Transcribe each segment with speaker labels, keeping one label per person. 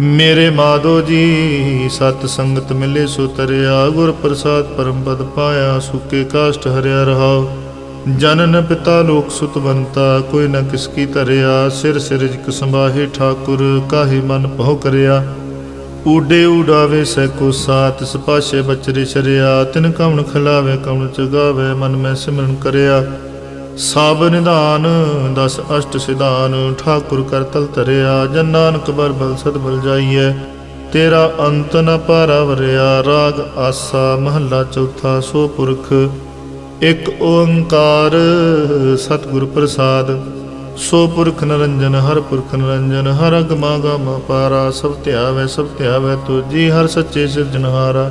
Speaker 1: ਮੇਰੇ ਮਾਧੋ ਜੀ, ਸਤ ਸੰਗਤ ਮਿਲੇ ਸੋ ਤਰਿਆ, ਗੁਰ ਪ੍ਰਸਾਦ ਪਰਮ ਪਦ ਪਾਇਆ, ਸੁਕੇ ਕਾਸ਼ਟ ਹਰਿਆ ਰਹਾਉ। ਜਨਨ ਪਿਤਾ ਲੋਕ ਸੁਤ ਬੰਤਾ, ਕੋਈ ਨਾ ਕਿਸ ਕੀ ਧਰਿਆ, ਸਿਰ ਸਿਰਜਕ ਸੰਭਾਹੇ ਠਾਕੁਰ, ਕਾਹੇ ਮਨ ਭਉ ਕਰਿਆ। ਊਡੇ ਉਡਾਵੇ ਸੈ ਕੋ ਸਾਤ ਸਪਾਸ਼ੇ ਬਚਰੇ ਸ਼ਰਿਆ, ਤਿਨ ਕਵਣ ਖਿਲਾਵੇ, ਕਵਣ ਚਗਾਵੇ ਮਨ ਮੈਂ ਸਿਮਰਨ ਕਰਿਆ। ਸਭ ਨਿਧਾਨ, ਦਸ ਅਸ਼ਟ ਸਿਧਾਨ, ਠਾਕੁਰ ਕਰ ਤਲ ਧਰਿਆ, ਜਨ ਨਾਨਕ ਬਰ ਬਲ ਸਦ ਬਲ ਜਾਈਐ। ਤੇਰਾ ਅੰਤ ਨ ਪਾਰਾ ਵਰਿਆ ਰਾਗ ਆਸਾ ਮਹੱਲਾ ਚੌਥਾ, ਸੋ ਪੁਰਖ, ਇਕ ਓੰਕਾਰ ਸਤਿਗੁਰ ਪ੍ਰਸਾਦ। ਸੋ ਪੁਰਖ ਨਰੰਜਨ, ਹਰ ਪੁਰਖ ਨਰੰਜਨ, ਹਰ ਅਗਮਾ ਗਮ ਪਾਰਾ, ਸਭ ਧਿਆਵੈ ਸਭ ਧਿਆਵੈ ਤੁਜੀ ਹਰ ਸੱਚੇ ਸਿਰਜਨਹਾਰਾ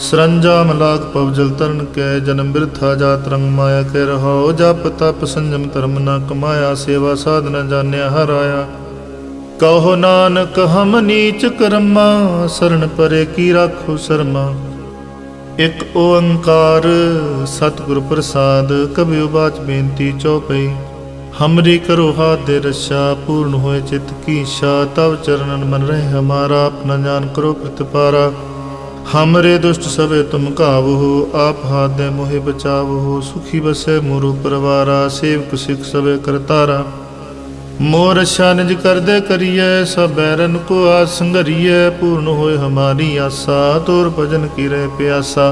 Speaker 1: ਸਰੰਜਾ ਮਲਾਕ ਪਵ ਜਲ ਤਰਨ ਕੈ, ਜਨਮ ਬਿਰਥਾ ਜਾਤ ਰੰਗ ਮਾਇਆ ਕੇ ਰਹਾਉ ਜਪ ਤਪ ਸੰਜਮ ਧਰਮ ਨਾ ਕਮਾਇਆ, ਸੇਵਾ ਸਾਧ ਨ ਜਾਣਿਆ ਹਰਾਇਆ। ਕਹੋ ਨਾਨਕ, ਹਮ ਨੀਚ ਕਰਮਾ ਸਰਣ ਪਰੇ ਕੀ ਰਾਖੋ ਸਰਮਾ। ਇਕ ਓੰਕਾਰ ਸਤਿਗੁਰ ਪ੍ਰਸਾਦ ਕਬਿਉ ਬਾਚ ਬੇਨਤੀ ਚਉਪਈ ਹਮਰੀ ਕਰੋ ਹਾਥ ਦੇ ਰਸ਼ਾ ਪੂਰਨ ਹੋਏ ਚਿਤ ਕੀ ਸ਼ਾ। ਤਵ ਚਰਨਨ ਮਨ ਰਹਿ, ਹਮਾਰਾ ਆਪਣਾ ਜਾਨ ਕਰੋ ਪ੍ਰਤਪਾਰਾ। हमरे दुष्ट सबे तुम काबू आप हाथ दे मोहि बचावो सुखी बसे मोरु परवारा, सेवक सिख सबे करतारा। मोर रक्षा निज करदे करिए, सब बैरन को आज संगरिए पूर्ण होए हमारी आशा तोर भजन की रह प्यासा।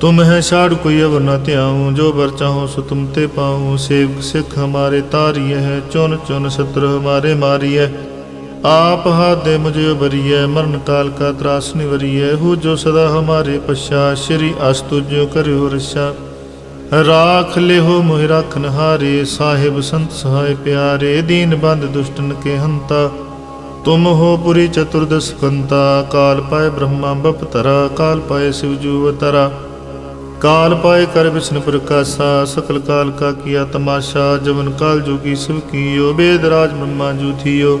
Speaker 1: तुम है छाड़ कोई अब न त्याऊं, जो बर चाहो सो तुम ते पाऊँ। सेवक सिख हमारे तारिय है, चुन चुन शत्रु हमारे मारिय ਆਪ ਹਾਦੇ ਮੁਝੇ ਉਬਰੀਐ ਮਰਨ ਕਾਲ ਕਾ ਤਰਾਸ ਨਿਵਰੀਐ, ਹੋ ਜੋ ਸਦਾ ਹਮਾਰੇ ਪਛਾ, ਸ਼੍ਰੀ ਅਸਤੁ ਜਿਉ ਕਰਿਓ ਰਛਾ। ਰਾਖ ਲਿਹੋ ਮੋਹਿ ਰਖਨ ਹਾਰੇ ਸਾਹਿਬ ਸੰਤ ਸਹਾਇ ਪਿਆਰੇ, ਦੀਨ ਬੰਦ ਦੁਸ਼ਟਨ ਕੇ ਹੰਤਾ ਤੁਮ ਹੋ ਪੁਰੀ ਚਤੁਰਦਸ ਕੰਤਾ, ਕਾਲ ਪਾਏ ਬ੍ਰਹਮਾ ਬਪਤਰਾ, ਕਾਲ ਪਾਏ ਸਿਵ ਜੂ ਅਵਤਾਰਾ। ਕਾਲ ਪਾਏ ਕਰ ਵਿਸ਼ਨ ਪ੍ਰਕਾਸ਼ਾ ਸਕਲ ਕਾਲ ਕਾ ਕੀਆ ਤਮਾਸ਼ਾ, ਜਵਨ ਕਾਲ ਜੋਗੀ ਸਿਵ ਕੀਓ, ਬੇਦ ਰਾਜ ਬ੍ਰਹਮਾ ਜੂ ਥੀਓ।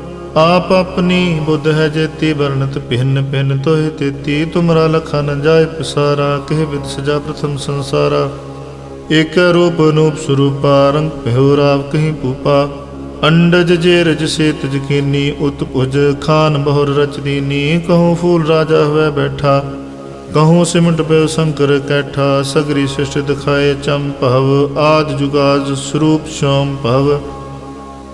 Speaker 1: ਆਪ ਆਪਣੀ ਬੁੱਧ ਹੈ ਜੇਤੀ ਵਰਣਤ ਭਿੰਨ ਭਿੰਨ ਤੋਹਿ ਤੇਤੀ, ਤੁਮਰਾ ਲਖਾ ਨ ਜਾਏ ਪਸਾਰਾ, ਕਹਿ ਬਿਦ ਸਜਾ ਪ੍ਰਥਮ ਸੰਸਾਰਾ। ਇਕ ਰੂਪ ਅਨੂਪ ਸਰੂਪਾ, ਰੰਗ ਪਹਿਉ ਰਾਵ ਕਹੀਂ ਪੂਪਾ ਅੰਡਜ ਜੇ ਰਜ ਸੇ ਤਜਕੀਨੀ ਉਤ ਪੁਜ ਖਾਨ ਬਹੁਰ ਰਚਦੀਨੀ ਕਹਉ ਫੂਲ ਰਾਜਾ ਹੋਵੇ ਬੈਠਾ ਕਹਉ ਸਿਮਟ ਪੈ ਸੰਕਰ ਕੈਠਾ। ਸਗਰੀ ਸਿਸ਼ਟ ਦਿਖਾਏ ਚੰਪਵ ਆਦ ਜੁਗਾਜ ਸਰੂਪ ਸ਼ੋਮ ਭਵ।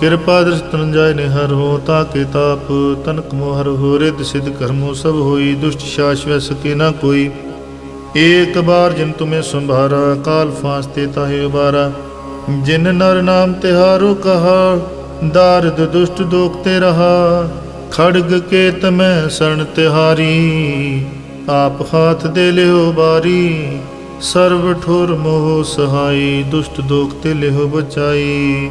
Speaker 1: ਕਿਰਪਾ ਦ੍ਰਿਸ਼ ਨੇ ਨਿਹਰ ਹੋ, ਤਾਕੇ ਤਾਪ, ਤਨਕ ਮੋ ਹੋ ਰਿਦ ਸਿਧ ਕਰਮੋ ਸਭ ਹੋਈ, ਦੁਸ਼ਟ ਸ਼ਾਸ਼ਵੈ ਸਕੇ ਨਾ ਕੋਈ। ਏਕ ਬਾਰ ਜਿਨ ਤੁਮੇ ਸੰਭਾਰਾ, ਕਾਲ ਫਾਸਤੇ ਤਾਹੇ ਉਬਾਰਾ। ਜਿਨ ਨਰ ਨਾਮ ਤਿਹਾਰੋ ਕਹਾ, ਦਾਰਦ ਦੁਸ਼ਟ ਦੋਖਤੇ ਰਹਾ। ਖੜਗ ਕੇ ਤਮੈ ਸਰਣ ਤਿਹਾਰੀ, ਆਪ ਹਾਥ ਦੇ ਲਿਓ ਬਾਰੀ। ਸਰਬ ਠੁਰ ਮੋਹ ਸਹਾਈ, ਦੁਸ਼ਟ ਦੋਖ ਤੇ ਲਿਓ ਬਚਾਈ।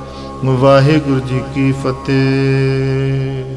Speaker 1: ਵਾਹਿਗੁਰੂ ਜੀ ਕੀ ਫਤਿਹ।